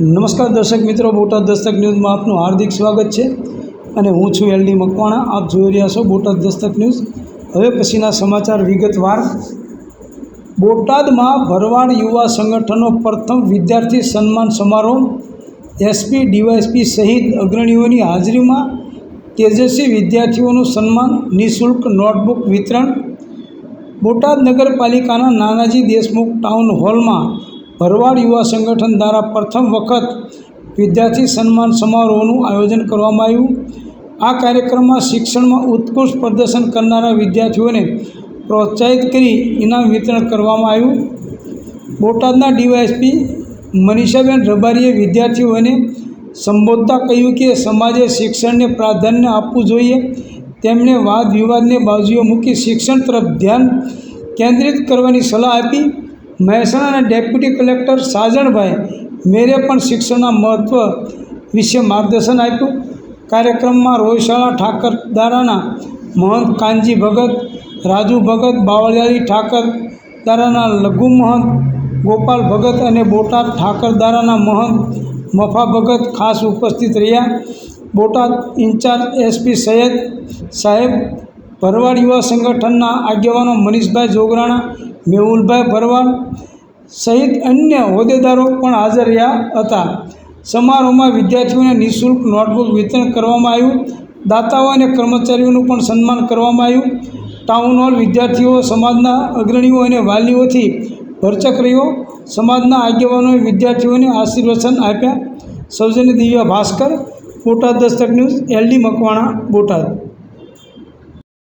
નમસ્કાર દર્શક મિત્રો, બોટાદ દસ્તક ન્યૂઝમાં આપનું હાર્દિક સ્વાગત છે અને હું છું એલડી મકવાણા. આપ જોઈ રહ્યા છો બોટાદ દસ્તક ન્યૂઝ. હવે પછીના સમાચાર વિગતવાર. બોટાદમાં ભરવાડ યુવા સંગઠનનો પ્રથમ વિદ્યાર્થી સન્માન સમારોહ. એસપી ડીવાયસપી સહિત અગ્રણીઓની હાજરીમાં તેજસ્વી વિદ્યાર્થીઓનું સન્માન, નિઃશુલ્ક નોટબુક વિતરણ. બોટાદ નગરપાલિકાના નાનાજી દેશમુખ ટાઉન હોલમાં ભરવાડ યુવા સંગઠન દ્વારા પ્રથમ વખત વિદ્યાર્થી સન્માન સમારોહનું આયોજન કરવામાં આવ્યું. આ કાર્યક્રમમાં શિક્ષણમાં ઉત્કૃષ્ટ પ્રદર્શન કરનારા વિદ્યાર્થીઓને પ્રોત્સાહિત કરી ઇનામ વિતરણ કરવામાં આવ્યું. બોટાદના ડીવાયએસપી મનીષાબેન રબારીએ વિદ્યાર્થીઓને સંબોધતા કહ્યું કે સમાજે શિક્ષણને પ્રાધાન્ય આપવું જોઈએ. તેમણે વાદ વિવાદને બાજુએ મૂકી શિક્ષણ તરફ ધ્યાન કેન્દ્રિત કરવાની સલાહ આપી. મહેસાણાના ડેપ્યુટી કલેક્ટર સાજણભાઈ મેરે પણ શિક્ષણના મહત્ત્વ વિશે માર્ગદર્શન આપ્યું. કાર્યક્રમમાં રોયશાળા ઠાકરદારાના મહંત કાનજી ભગત, રાજુ ભગત, બાવળિયાળી ઠાકરદારાના લઘુ મહંત, ગોપાલ ભગત અને બોટાદ ઠાકરદારાના મહંત મફા ભગત ખાસ ઉપસ્થિત રહ્યા. બોટાદ ઇન્ચાર્જ એસપી સૈયદ સાહેબ ભરવાડ યુવા સંગઠનના આગેવાનો મનીષભાઈ જોગરાણા, મેહુલભાઈ ભરવાડ સહિત અન્ય હોદ્દેદારો પણ હાજર રહ્યા હતા. સમારોહમાં વિદ્યાર્થીઓને નિઃશુલ્ક નોટબુક વિતરણ કરવામાં આવ્યું. દાતાઓ અને કર્મચારીઓનું પણ સન્માન કરવામાં આવ્યું. ટાઉન હોલ વિદ્યાર્થીઓ, સમાજના અગ્રણીઓ અને વાલીઓથી ભરચક રહ્યો. સમાજના આગેવાનોએ વિદ્યાર્થીઓને આશીર્વચન આપ્યા. સૌજન્ય Divya Bhaskar, Botad Dastak news, L D Makwana, Botad.